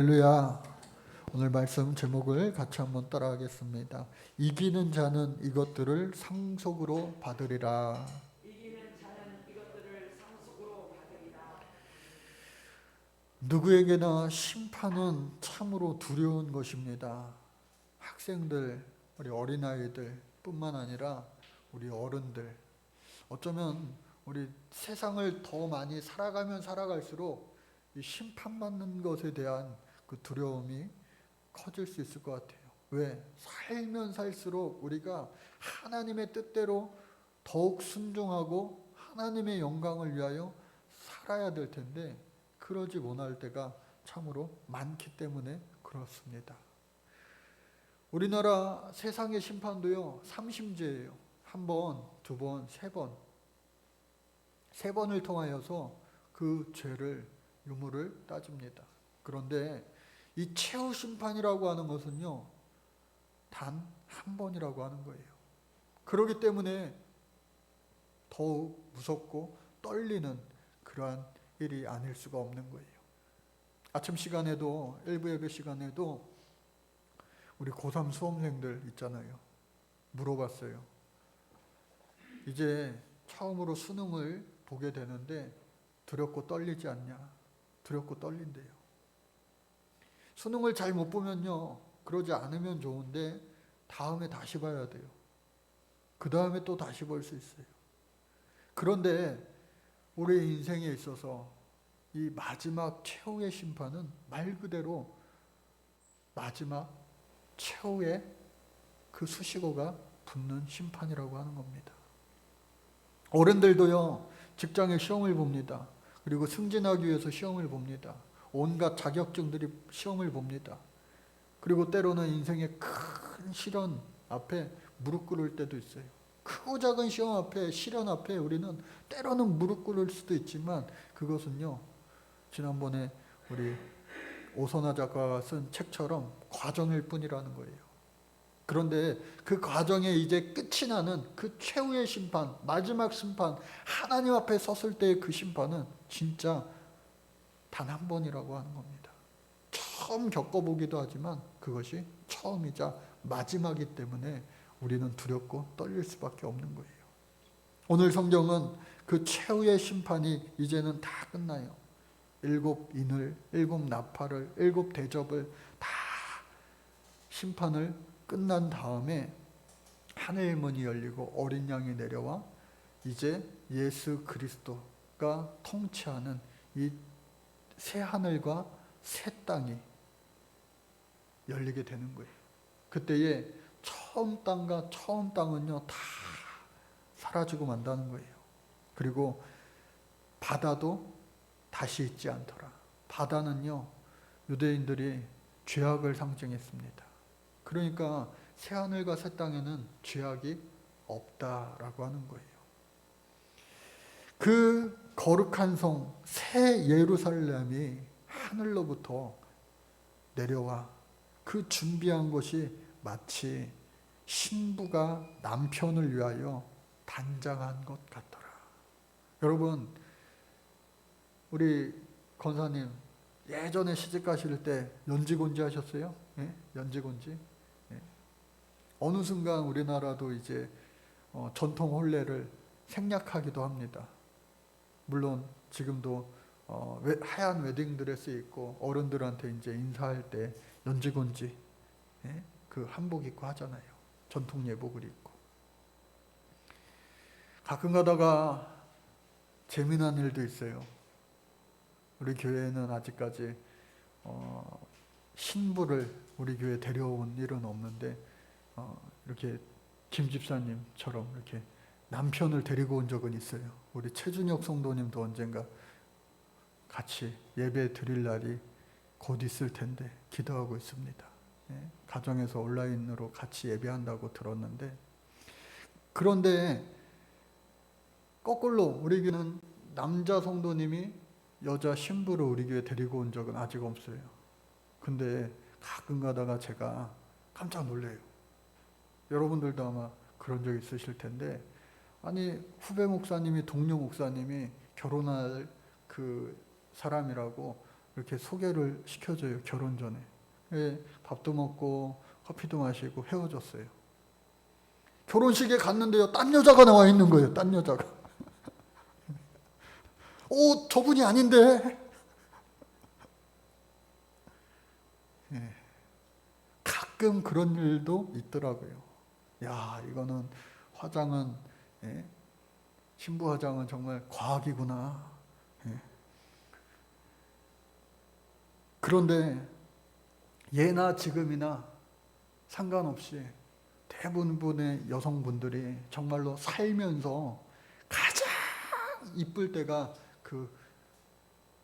할렐루야. 오늘 말씀 제목을 같이 한번 따라하겠습니다. 이기는 자는 이것들을 상속으로 받으리라. 누구에게나 심판은 참으로 두려운 것입니다. 학생들, 우리 어린아이들 뿐만 아니라 우리 어른들. 어쩌면 우리 세상을 더 많이 살아가면 살아갈수록 이 심판받는 것에 대한 그 두려움이 커질 수 있을 것 같아요. 왜? 살면 살수록 우리가 하나님의 뜻대로 더욱 순종하고 하나님의 영광을 위하여 살아야 될 텐데 그러지 못할 때가 참으로 많기 때문에 그렇습니다. 우리나라 세상의 심판도요, 삼심제예요. 한 번, 두 번, 세 번. 세 번을 통하여서 그 죄를, 유무를 따집니다. 그런데 이 최후 심판이라고 하는 것은요, 단 한 번이라고 하는 거예요. 그렇기 때문에 더욱 무섭고 떨리는 그러한 일이 아닐 수가 없는 거예요. 아침 시간에도, 일부 예배 시간에도 우리 고3 수험생들 있잖아요. 물어봤어요. 이제 처음으로 수능을 보게 되는데 두렵고 떨리지 않냐? 두렵고 떨린대요. 수능을 잘 못 보면요. 그러지 않으면 좋은데 다음에 다시 봐야 돼요. 그 다음에 또 다시 볼 수 있어요. 그런데 우리 인생에 있어서 이 마지막 최후의 심판은 말 그대로 마지막 최후의 그 수식어가 붙는 심판이라고 하는 겁니다. 어른들도요, 직장에 시험을 봅니다. 그리고 승진하기 위해서 시험을 봅니다. 온갖 자격증들이 시험을 봅니다. 그리고 때로는 인생의 큰 시련 앞에 무릎 꿇을 때도 있어요. 크고 작은 시험 앞에, 시련 앞에 우리는 때로는 무릎 꿇을 수도 있지만 그것은요, 지난번에 우리 오선아 작가가 쓴 책처럼 과정일 뿐이라는 거예요. 그런데 그 과정에 이제 끝이 나는 그 최후의 심판, 마지막 심판, 하나님 앞에 섰을 때의 그 심판은 진짜 단 한 번이라고 하는 겁니다. 처음 겪어보기도 하지만 그것이 처음이자 마지막이기 때문에 우리는 두렵고 떨릴 수밖에 없는 거예요. 오늘 성경은 그 최후의 심판이 이제는 다 끝나요. 일곱 인을, 일곱 나팔을, 일곱 대접을 다 심판을 끝난 다음에 하늘 문이 열리고 어린 양이 내려와 이제 예수 그리스도가 통치하는 이 새 하늘과 새 땅이 열리게 되는 거예요. 그때에 처음 땅과 처음 땅은요 다 사라지고 만다는 거예요. 그리고 바다도 다시 있지 않더라. 바다는요 유대인들이 죄악을 상징했습니다. 그러니까 새 하늘과 새 땅에는 죄악이 없다라고 하는 거예요. 그 거룩한 성, 새 예루살렘이 하늘로부터 내려와 그 준비한 것이 마치 신부가 남편을 위하여 단장한 것 같더라. 여러분, 우리 권사님 예전에 시집 가실 때 연지곤지 하셨어요? 예? 연지곤지? 예. 어느 순간 우리나라도 이제 어, 전통 혼례를 생략하기도 합니다. 물론 지금도 어, 하얀 웨딩 드레스 입고 어른들한테 이제 인사할 때 연지곤지 예? 그 한복 입고 하잖아요. 전통 예복을 입고. 가끔 가다가 재미난 일도 있어요. 우리 교회는 아직까지 어, 신부를 우리 교회 데려온 일은 없는데 어, 이렇게 김 집사님처럼 이렇게 남편을 데리고 온 적은 있어요. 우리 최준혁 성도님도 언젠가 같이 예배 드릴 날이 곧 있을 텐데 기도하고 있습니다. 예, 가정에서 온라인으로 같이 예배한다고 들었는데 그런데 거꾸로 우리 교회는 남자 성도님이 여자 신부를 우리 교회 데리고 온 적은 아직 없어요. 근데 가끔 가다가 제가 깜짝 놀래요. 여러분들도 아마 그런 적 있으실 텐데 아니 후배 목사님이 동료 목사님이 결혼할 그 사람이라고 이렇게 소개를 시켜줘요 결혼 전에 예, 밥도 먹고 커피도 마시고 헤어졌어요. 결혼식에 갔는데요 딴 여자가 나와 있는 거예요 딴 여자가. 오 저분이 아닌데. 예, 가끔 그런 일도 있더라고요. 야 이거는 화장은 예, 신부 화장은 정말 과학이구나. 예. 그런데 예나 지금이나 상관없이 대부분의 여성분들이 정말로 살면서 가장 이쁠 때가 그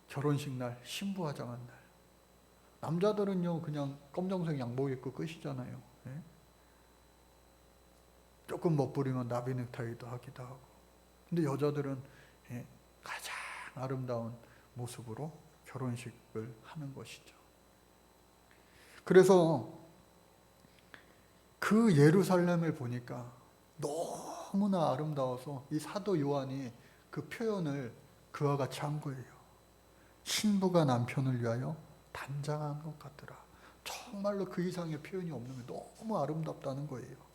결혼식 날 신부 화장한 날. 남자들은요 그냥 검정색 양복 입고 끝이잖아요. 예? 조금 멋부리면 나비 넥타이도 하기도 하고. 근데 여자들은 예, 가장 아름다운 모습으로 결혼식을 하는 것이죠. 그래서 그 예루살렘을 보니까 너무나 아름다워서 이 사도 요한이 그 표현을 그와 같이 한 거예요. 신부가 남편을 위하여 단장한 것 같더라. 정말로 그 이상의 표현이 없는 게 너무 아름답다는 거예요.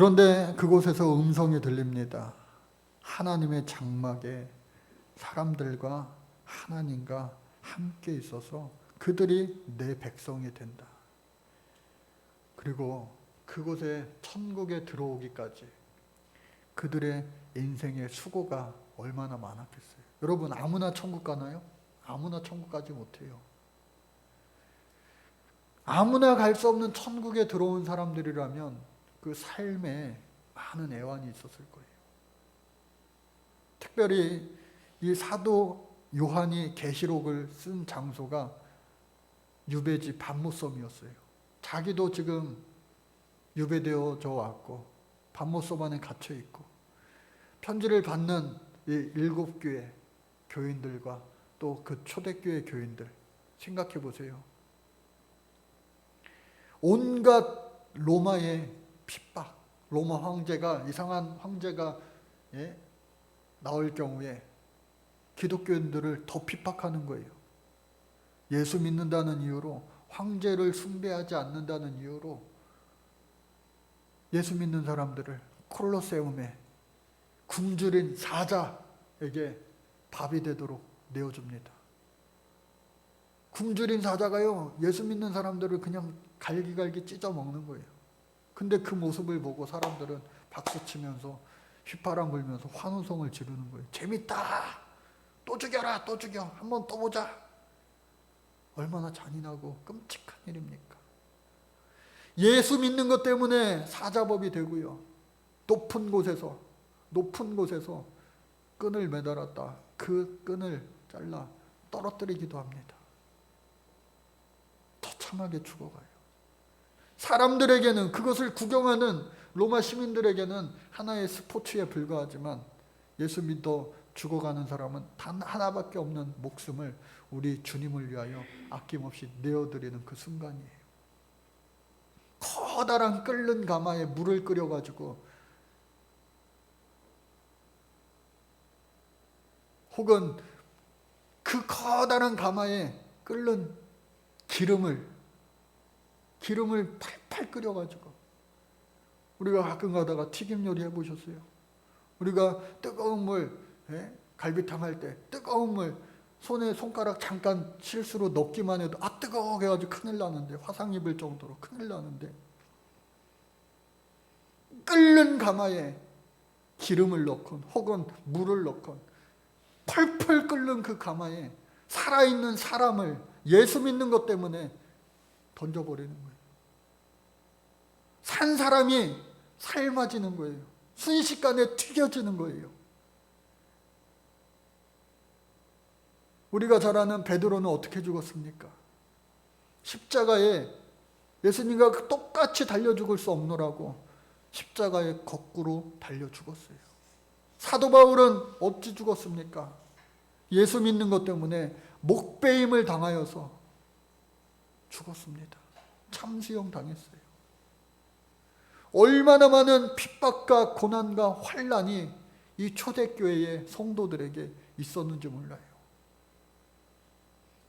그런데 그곳에서 음성이 들립니다. 하나님의 장막에 사람들과 하나님과 함께 있어서 그들이 내 백성이 된다. 그리고 그곳에 천국에 들어오기까지 그들의 인생의 수고가 얼마나 많았겠어요. 여러분 아무나 천국 가나요? 아무나 천국 가지 못해요. 아무나 갈 수 없는 천국에 들어온 사람들이라면 그 삶에 많은 애환이 있었을 거예요. 특별히 이 사도 요한이 계시록을 쓴 장소가 유배지 반모섬이었어요. 자기도 지금 유배되어져 왔고 반모섬 안에 갇혀 있고 편지를 받는 이 일곱 교회 교인들과 또 그 초대교회 교인들 생각해 보세요. 온갖 로마의 핍박, 로마 황제가 이상한 황제가 예? 나올 경우에 기독교인들을 더 핍박하는 거예요. 예수 믿는다는 이유로 황제를 숭배하지 않는다는 이유로 예수 믿는 사람들을 콜로세움에 굶주린 사자에게 밥이 되도록 내어줍니다. 굶주린 사자가요 예수 믿는 사람들을 그냥 갈기갈기 찢어 먹는 거예요. 근데 그 모습을 보고 사람들은 박수 치면서 휘파람 불면서 환호성을 지르는 거예요. 재밌다. 또 죽여라. 또 죽여. 한번 또 보자. 얼마나 잔인하고 끔찍한 일입니까? 예수 믿는 것 때문에 사자법이 되고요. 높은 곳에서 높은 곳에서 끈을 매달았다. 그 끈을 잘라 떨어뜨리기도 합니다. 처참하게 죽어가요. 사람들에게는 그것을 구경하는 로마 시민들에게는 하나의 스포츠에 불과하지만 예수 믿어 죽어가는 사람은 단 하나밖에 없는 목숨을 우리 주님을 위하여 아낌없이 내어드리는 그 순간이에요. 커다란 끓는 가마에 물을 끓여가지고 혹은 그 커다란 가마에 끓는 기름을 기름을 팔팔 끓여가지고 우리가 가끔 가다가 튀김 요리 해보셨어요? 우리가 뜨거운 물 예? 갈비탕 할 때 뜨거운 물 손에 손가락 잠깐 실수로 넣기만 해도 아 뜨거워 해가지고 큰일 나는데 화상 입을 정도로 큰일 나는데 끓는 가마에 기름을 넣건 혹은 물을 넣건 펄펄 끓는 그 가마에 살아있는 사람을 예수 믿는 것 때문에 던져버리는 거예요. 산 사람이 삶아지는 거예요. 순식간에 튀겨지는 거예요. 우리가 잘 아는 베드로는 어떻게 죽었습니까? 십자가에 예수님과 똑같이 달려 죽을 수 없노라고 십자가에 거꾸로 달려 죽었어요. 사도 바울은 어찌 죽었습니까? 예수 믿는 것 때문에 목배임을 당하여서 죽었습니다. 참수형 당했어요. 얼마나 많은 핍박과 고난과 환란이 이 초대교회의 성도들에게 있었는지 몰라요.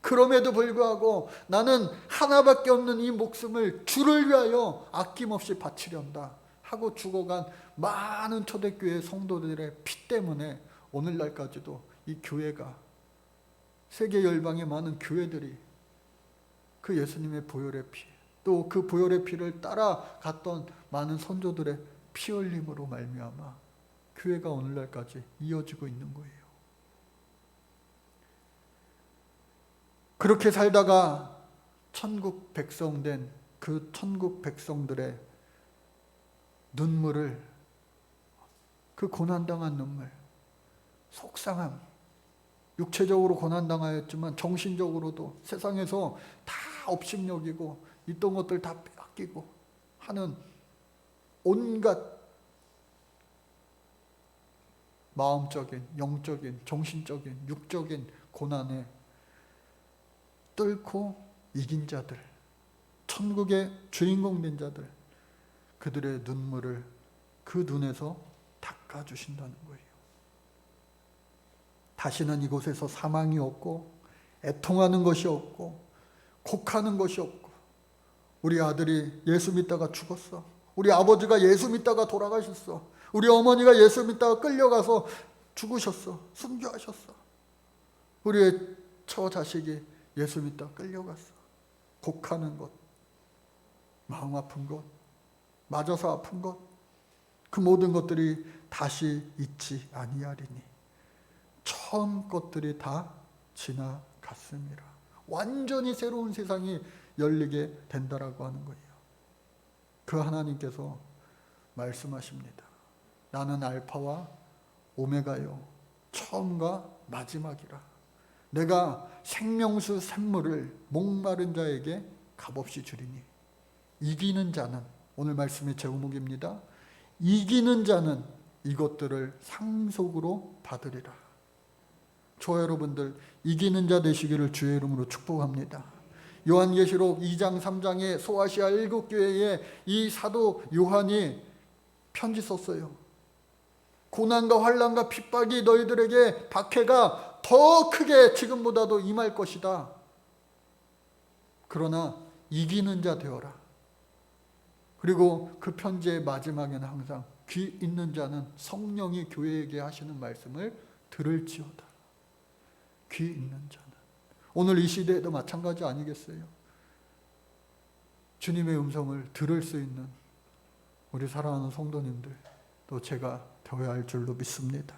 그럼에도 불구하고 나는 하나밖에 없는 이 목숨을 주를 위하여 아낌없이 바치련다 하고 죽어간 많은 초대교회 성도들의 피 때문에 오늘날까지도 이 교회가 세계 열방의 많은 교회들이 그 예수님의 보혈의 피, 또 그 보혈의 피를 따라갔던 많은 선조들의 피 흘림으로 말미암아 교회가 오늘날까지 이어지고 있는 거예요. 그렇게 살다가 천국 백성 된 그 천국 백성들의 눈물을 그 고난당한 눈물, 속상함, 육체적으로 고난당하였지만 정신적으로도 세상에서 다 업신여기고 있던 것들 다 빼앗기고 하는 온갖 마음적인, 영적인, 정신적인, 육적인 고난에 뚫고 이긴 자들, 천국의 주인공 된 자들, 그들의 눈물을 그 눈에서 닦아주신다는 거예요. 다시는 이곳에서 사망이 없고, 애통하는 것이 없고, 곡하는 것이 없고, 우리 아들이 예수 믿다가 죽었어. 우리 아버지가 예수 믿다가 돌아가셨어. 우리 어머니가 예수 믿다가 끌려가서 죽으셨어. 순교하셨어. 우리의 처 자식이 예수 믿다 끌려갔어. 곡하는 것, 마음 아픈 것, 맞아서 아픈 것, 그 모든 것들이 다시 있지 아니하리니 처음 것들이 다 지나갔습니다. 완전히 새로운 세상이 열리게 된다라고 하는 거예요. 그 하나님께서 말씀하십니다. 나는 알파와 오메가요. 처음과 마지막이라. 내가 생명수 샘물을 목마른 자에게 값없이 주리니 이기는 자는 오늘 말씀의 제목입니다. 이기는 자는 이것들을 상속으로 받으리라. 저 여러분들 이기는 자 되시기를 주의 이름으로 축복합니다. 요한계시록 2장 3장에 소아시아 일곱 교회에 이 사도 요한이 편지 썼어요. 고난과 환란과 핍박이 너희들에게 박해가 더 크게 지금보다도 임할 것이다. 그러나 이기는 자 되어라. 그리고 그 편지의 마지막에는 항상 귀 있는 자는 성령이 교회에게 하시는 말씀을 들을지어다. 귀 있는 자는 오늘 이 시대에도 마찬가지 아니겠어요? 주님의 음성을 들을 수 있는 우리 사랑하는 성도님들 또 제가 되어야 할 줄로 믿습니다.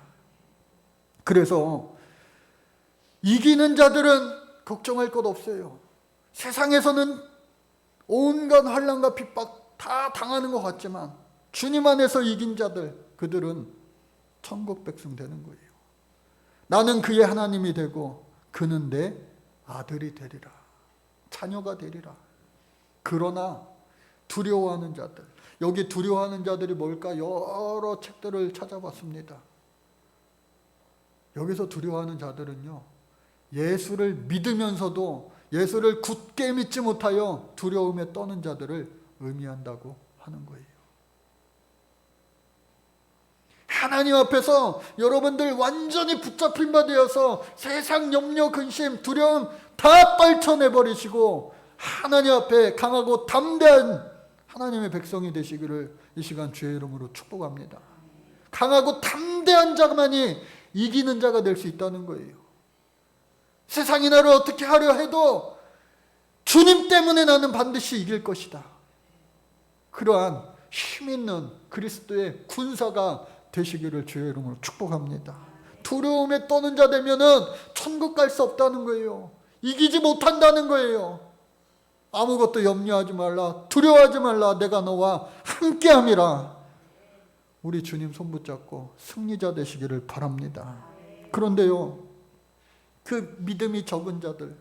그래서 이기는 자들은 걱정할 것 없어요. 세상에서는 온갖 환란과 핍박 다 당하는 것 같지만 주님 안에서 이긴 자들 그들은 천국 백성 되는 거예요. 나는 그의 하나님이 되고 그는 내 아들이 되리라. 자녀가 되리라. 그러나 두려워하는 자들. 여기 두려워하는 자들이 뭘까? 여러 책들을 찾아봤습니다. 여기서 두려워하는 자들은요. 예수를 믿으면서도 예수를 굳게 믿지 못하여 두려움에 떠는 자들을 의미한다고 하는 거예요. 하나님 앞에서 여러분들 완전히 붙잡힌 바 되어서 세상 염려, 근심, 두려움 다 떨쳐내 버리시고 하나님 앞에 강하고 담대한 하나님의 백성이 되시기를 이 시간 주의 이름으로 축복합니다. 강하고 담대한 자만이 이기는 자가 될 수 있다는 거예요. 세상이 나를 어떻게 하려 해도 주님 때문에 나는 반드시 이길 것이다. 그러한 힘 있는 그리스도의 군사가 되시기를 주의 이름으로 축복합니다. 두려움에 떠는 자 되면은 천국 갈 수 없다는 거예요. 이기지 못한다는 거예요. 아무것도 염려하지 말라. 두려워하지 말라. 내가 너와 함께 함이라. 우리 주님 손 붙잡고 승리자 되시기를 바랍니다. 그런데요. 그 믿음이 적은 자들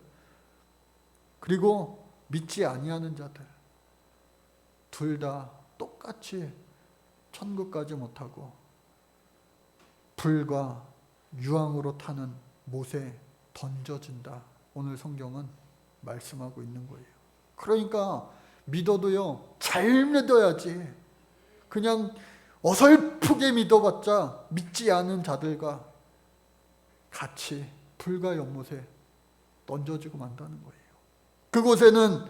그리고 믿지 아니하는 자들 둘 다 똑같이 천국 가지 못하고 불과 유황으로 타는 못에 던져진다. 오늘 성경은 말씀하고 있는 거예요. 그러니까 믿어도요, 잘 믿어야지. 그냥 어설프게 믿어봤자 믿지 않은 자들과 같이 불과 연못에 던져지고 만다는 거예요. 그곳에는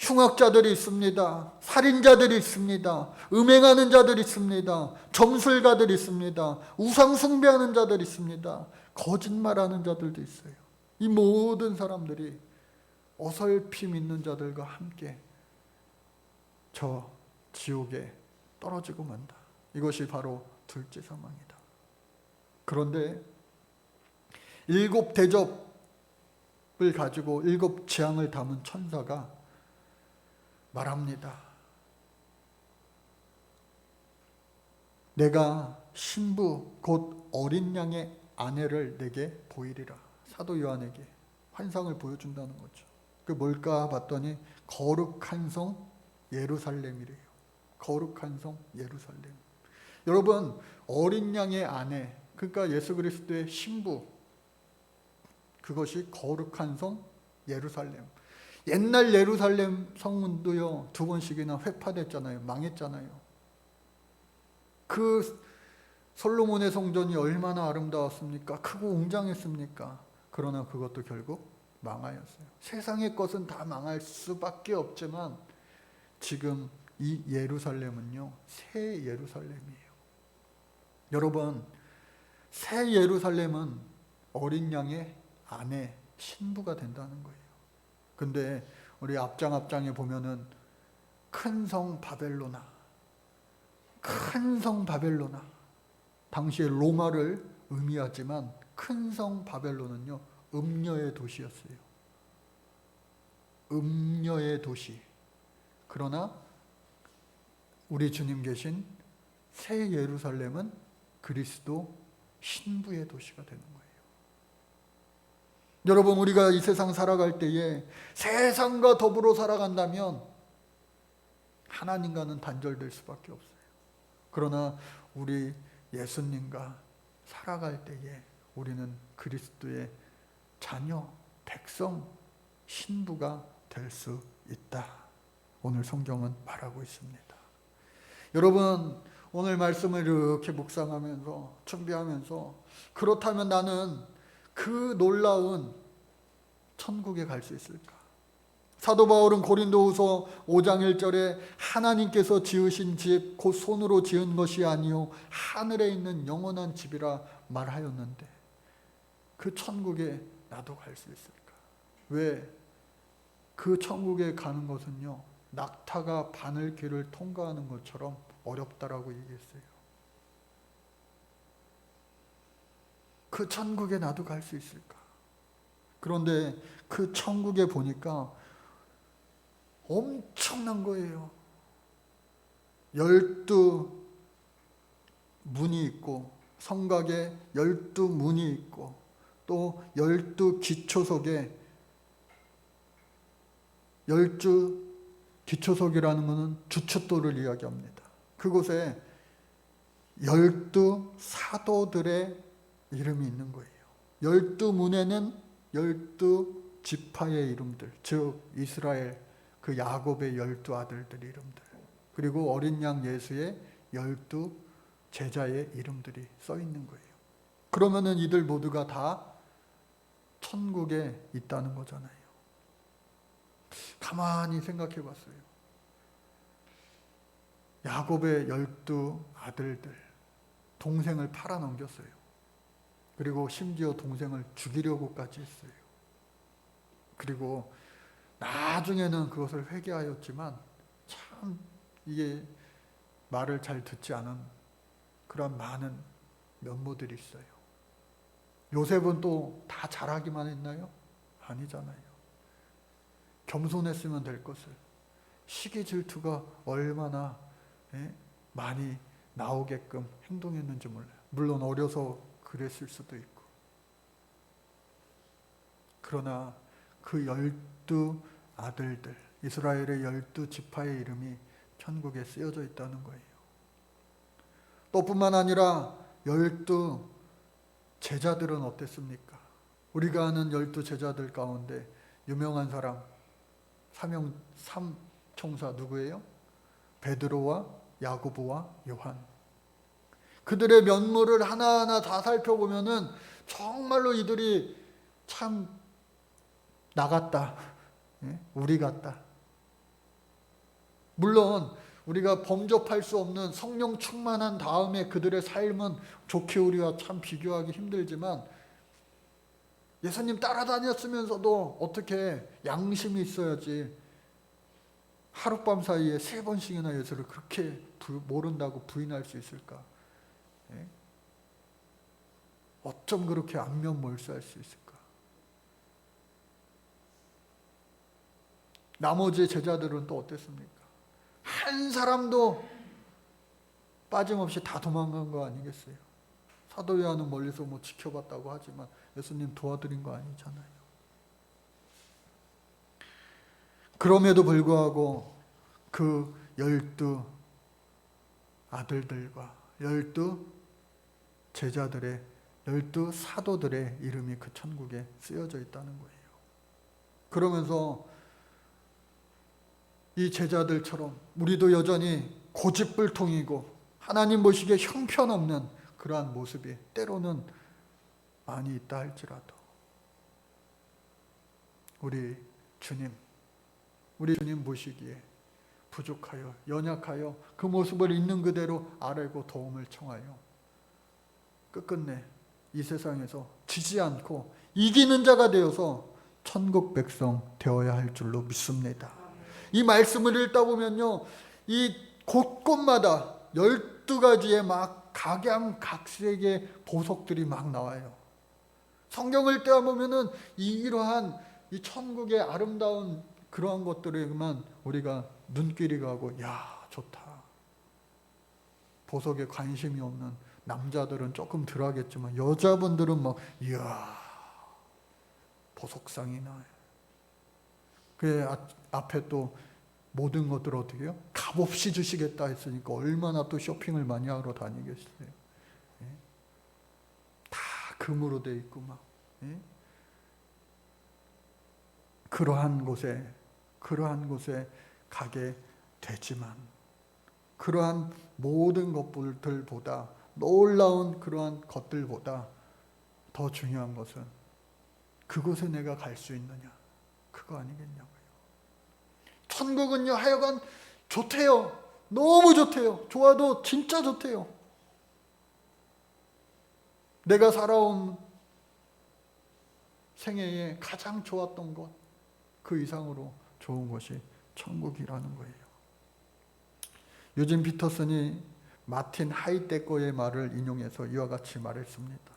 흉악자들이 있습니다. 살인자들이 있습니다. 음행하는 자들이 있습니다. 점술가들이 있습니다. 우상 숭배하는 자들이 있습니다. 거짓말하는 자들도 있어요. 이 모든 사람들이 어설피 믿는 자들과 함께 저 지옥에 떨어지고 만다. 이것이 바로 둘째 사망이다. 그런데 일곱 대접을 가지고 일곱 재앙을 담은 천사가 말합니다. 내가 신부 곧 어린 양의 아내를 내게 보이리라. 사도 요한에게 환상을 보여준다는 거죠. 그 뭘까 봤더니 거룩한 성 예루살렘이래요. 거룩한 성 예루살렘. 여러분 어린 양의 아내 그러니까 예수 그리스도의 신부 그것이 거룩한 성 예루살렘. 옛날 예루살렘 성문도요 두 번씩이나 회파됐잖아요. 망했잖아요. 그 솔로몬의 성전이 얼마나 아름다웠습니까? 크고 웅장했습니까? 그러나 그것도 결국 망하였어요. 세상의 것은 다 망할 수밖에 없지만 지금 이 예루살렘은요 새 예루살렘이에요. 여러분 새 예루살렘은 어린 양의 아내 신부가 된다는 거예요. 근데 우리 앞장 앞장에 보면은 큰 성 바벨로나 큰 성 바벨로나 당시에 로마를 의미하지만 큰 성 바벨론은요 음녀의 도시였어요. 음녀의 도시. 그러나 우리 주님 계신 새 예루살렘은 그리스도 신부의 도시가 되는 거예요. 여러분 우리가 이 세상 살아갈 때에 세상과 더불어 살아간다면 하나님과는 단절될 수밖에 없어요. 그러나 우리 예수님과 살아갈 때에 우리는 그리스도의 자녀, 백성, 신부가 될 수 있다. 오늘 성경은 말하고 있습니다. 여러분 오늘 말씀을 이렇게 묵상하면서 준비하면서 그렇다면 나는 그 놀라운 천국에 갈 수 있을까? 사도 바울은 고린도후서 5장 1절에 하나님께서 지으신 집 곧 손으로 지은 것이 아니요 하늘에 있는 영원한 집이라 말하였는데 그 천국에 나도 갈 수 있을까? 왜? 그 천국에 가는 것은요 낙타가 바늘 길을 통과하는 것처럼 어렵다라고 얘기했어요. 그 천국에 나도 갈 수 있을까? 그런데 그 천국에 보니까 엄청난 거예요. 열두 문이 있고 성곽에 열두 문이 있고 또 열두 기초석에 열두 기초석이라는 것은 주춧돌을 이야기합니다. 그곳에 열두 사도들의 이름이 있는 거예요. 열두 문에는 열두 지파의 이름들, 즉 이스라엘 그 야곱의 열두 아들들 이름들, 그리고 어린 양 예수의 열두 제자의 이름들이 써 있는 거예요. 그러면은 이들 모두가 다 천국에 있다는 거잖아요. 가만히 생각해 봤어요. 야곱의 열두 아들들, 동생을 팔아넘겼어요. 그리고 심지어 동생을 죽이려고까지 했어요. 그리고 나중에는 그것을 회개하였지만 참 이게 말을 잘 듣지 않은 그런 많은 면모들이 있어요. 요셉은 또 다 잘하기만 했나요? 아니잖아요. 겸손했으면 될 것을 시기 질투가 얼마나 예? 많이 나오게끔 행동했는지 몰라요. 물론 어려서 그랬을 수도 있고. 그러나 그 열두 아들들, 이스라엘의 열두 지파의 이름이 천국에 쓰여져 있다는 거예요. 또 뿐만 아니라 열두 제자들은 어땠습니까? 우리가 아는 열두 제자들 가운데 유명한 사람, 삼형 삼총사 누구예요? 베드로와 야고보와 요한. 그들의 면모를 하나하나 다 살펴보면은 정말로 이들이 참나 같다. 예? 우리 같다. 물론 우리가 범접할 수 없는 성령 충만한 다음에 그들의 삶은 좋게 우리와 참 비교하기 힘들지만 예수님 따라다녔으면서도 어떻게 양심이 있어야지 하룻밤 사이에 세 번씩이나 예수를 그렇게 부- 모른다고 부인할 수 있을까? 예? 어쩜 그렇게 안면 몰수할 수 있을까? 나머지 제자들은 또 어땠습니까? 한 사람도 빠짐없이 다 도망간 거 아니겠어요? 사도 요한은 멀리서 뭐 지켜봤다고 하지만 예수님 도와드린 거 아니잖아요. 그럼에도 불구하고 그 열두 아들들과 열두 제자들의 열두 사도들의 이름이 그 천국에 쓰여져 있다는 거예요. 그러면서 이 제자들처럼 우리도 여전히 고집불통이고 하나님 보시기에 형편없는 그러한 모습이 때로는 많이 있다 할지라도 우리 주님 우리 주님 보시기에 부족하여 연약하여 그 모습을 있는 그대로 아뢰고 도움을 청하여 끝끝내 이 세상에서 지지 않고 이기는 자가 되어서 천국 백성 되어야 할 줄로 믿습니다. 이 말씀을 읽다 보면요, 이 곳곳마다 열두 가지의 막 각양각색의 보석들이 막 나와요. 성경을 떼어 보면은 이러한 이 천국의 아름다운 그러한 것들에만 우리가 눈길이 가고 야 좋다. 보석에 관심이 없는 남자들은 조금 덜 하겠지만 여자분들은 막 이야 보석상이 나요. 그 아- 앞에 또 모든 것들을 어떻게 해요? 값없이 주시겠다 했으니까 얼마나 또 쇼핑을 많이 하러 다니겠어요. 예? 다 금으로 돼 있고 막 예? 그러한 곳에 그러한 곳에 가게 되지만 그러한 모든 것들보다 놀라운 그러한 것들보다 더 중요한 것은 그곳에 내가 갈 수 있느냐 그거 아니겠냐고요. 천국은요 하여간 좋대요. 너무 좋대요. 좋아도 진짜 좋대요. 내가 살아온 생애에 가장 좋았던 것, 그 이상으로 좋은 것이 천국이라는 거예요. 요즘 피터슨이 마틴 하이데거의 말을 인용해서 이와 같이 말했습니다.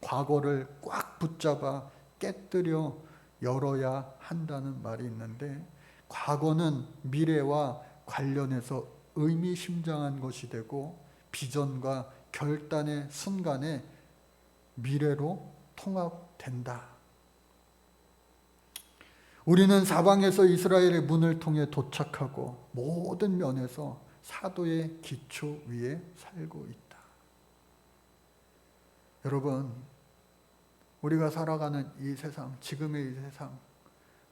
과거를 꽉 붙잡아 깨뜨려 열어야 한다는 말이 있는데 과거는 미래와 관련해서 의미심장한 것이 되고 비전과 결단의 순간에 미래로 통합된다. 우리는 사방에서 이스라엘의 문을 통해 도착하고 모든 면에서 사도의 기초 위에 살고 있다. 여러분, 우리가 살아가는 이 세상, 지금의 이 세상,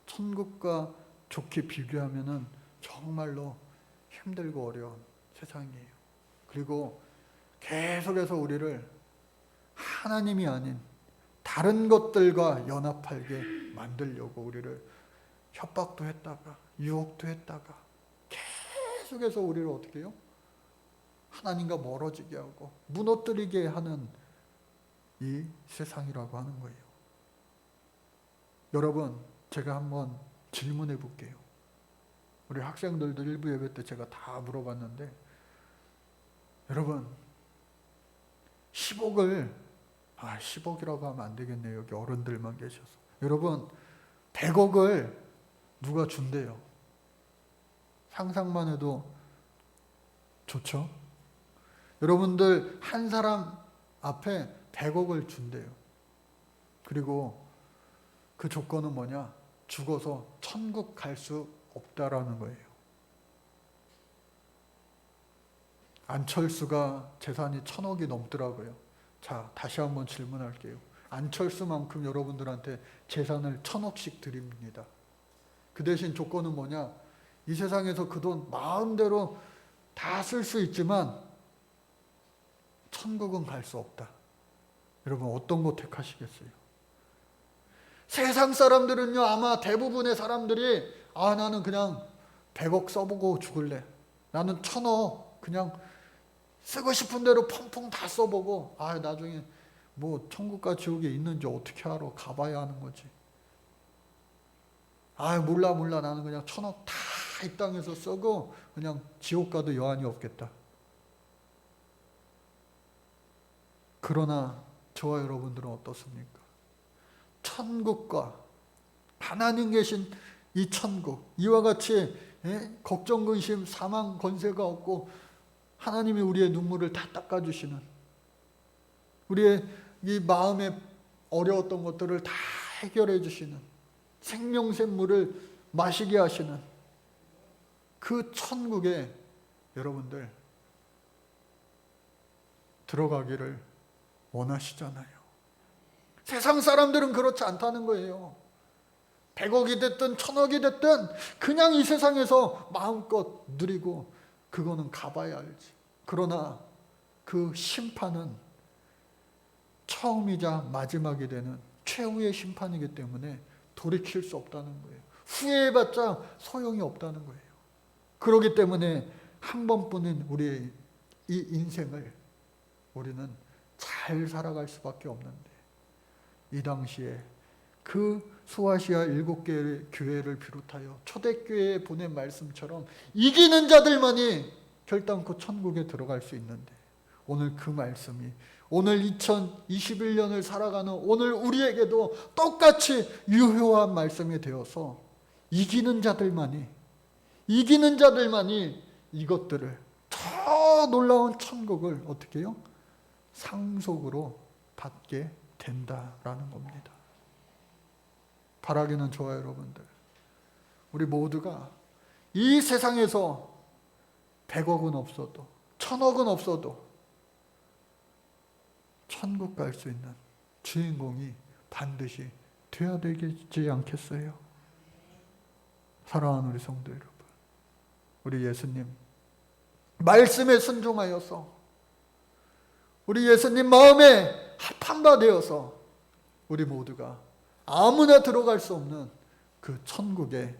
천국과 좋게 비교하면은 정말로 힘들고 어려운 세상이에요. 그리고 계속해서 우리를 하나님이 아닌 다른 것들과 연합하게 만들려고 우리를 협박도 했다가 유혹도 했다가 계 속해서 우리를 어떻게 해요? 하나님과 멀어지게 하고 무너뜨리게 하는 이 세상이라고 하는 거예요. 여러분, 제가 한번 질문해 볼게요. 우리 학생들도 일부 예배 때 제가 다 물어봤는데, 여러분, 10억을, 아, 10억이라고 하면 안 되겠네요. 여기 어른들만 계셔서. 여러분, 100억을 누가 준대요? 상상만 해도 좋죠? 여러분들, 한 사람 앞에 100억을 준대요. 그리고 그 조건은 뭐냐? 죽어서 천국 갈 수 없다라는 거예요. 안철수가 재산이 천억이 넘더라고요. 자, 다시 한번 질문할게요. 안철수만큼 여러분들한테 재산을 천억씩 드립니다. 그 대신 조건은 뭐냐? 이 세상에서 그 돈 마음대로 다 쓸 수 있지만 천국은 갈 수 없다. 여러분 어떤 거 택하시겠어요? 세상 사람들은요, 아마 대부분의 사람들이, 아, 나는 그냥 100억 써보고 죽을래. 나는 천억 그냥 쓰고 싶은 대로 펑펑 다 써보고, 아, 나중에 뭐 천국과 지옥에 있는지 어떻게 알아? 가봐야 하는 거지. 아, 몰라, 몰라. 나는 그냥 천억 다 이 땅에서 쓰고, 그냥 지옥 가도 여한이 없겠다. 그러나 저와 여러분들은 어떻습니까? 천국과 하나님 계신 이 천국 이와 같이 예? 걱정 근심 사망 권세가 없고 하나님이 우리의 눈물을 다 닦아 주시는 우리의 이 마음에 어려웠던 것들을 다 해결해 주시는 생명샘물을 마시게 하시는 그 천국에 여러분들 들어가기를 원하시잖아요. 세상 사람들은 그렇지 않다는 거예요. 100억이 됐든 천억이 됐든 그냥 이 세상에서 마음껏 누리고 그거는 가봐야 알지. 그러나 그 심판은 처음이자 마지막이 되는 최후의 심판이기 때문에 돌이킬 수 없다는 거예요. 후회해봤자 소용이 없다는 거예요. 그렇기 때문에 한 번뿐인 우리의 이 인생을 우리는 잘 살아갈 수밖에 없는데 이 당시에 그 수아시아 일곱 개의 교회를 비롯하여 초대교회에 보낸 말씀처럼 이기는 자들만이 결단코 천국에 들어갈 수 있는데 오늘 그 말씀이 오늘 2021년을 살아가는 오늘 우리에게도 똑같이 유효한 말씀이 되어서 이기는 자들만이 이기는 자들만이 이것들을 저 놀라운 천국을 어떻게 해요? 상속으로 받게 된다라는 겁니다. 바라기는 좋아요, 여러분들. 우리 모두가 이 세상에서 100억은 없어도, 천억은 없어도, 천국 갈 수 있는 주인공이 반드시 돼야 되지 않겠어요? 사랑하는 우리 성도 여러분. 우리 예수님, 말씀에 순종하여서, 우리 예수님 마음에 합한 바 되어서, 우리 모두가 아무나 들어갈 수 없는 그 천국의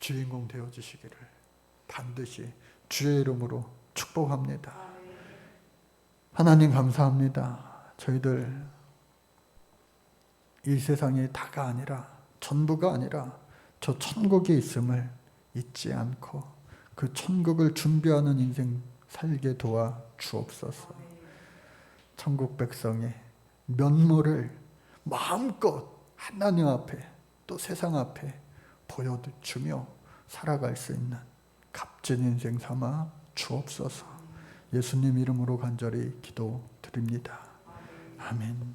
주인공 되어 주시기를 반드시 주의 이름으로 축복합니다. 하나님 감사합니다. 저희들 이 세상이 다가 아니라 전부가 아니라 저 천국에 있음을 잊지 않고 그 천국을 준비하는 인생 살게 도와 주옵소서. 천국 백성의 면모를 마음껏 하나님 앞에 또 세상 앞에 보여주며 살아갈 수 있는 값진 인생 삼아 주옵소서. 예수님 이름으로 간절히 기도드립니다. 아멘.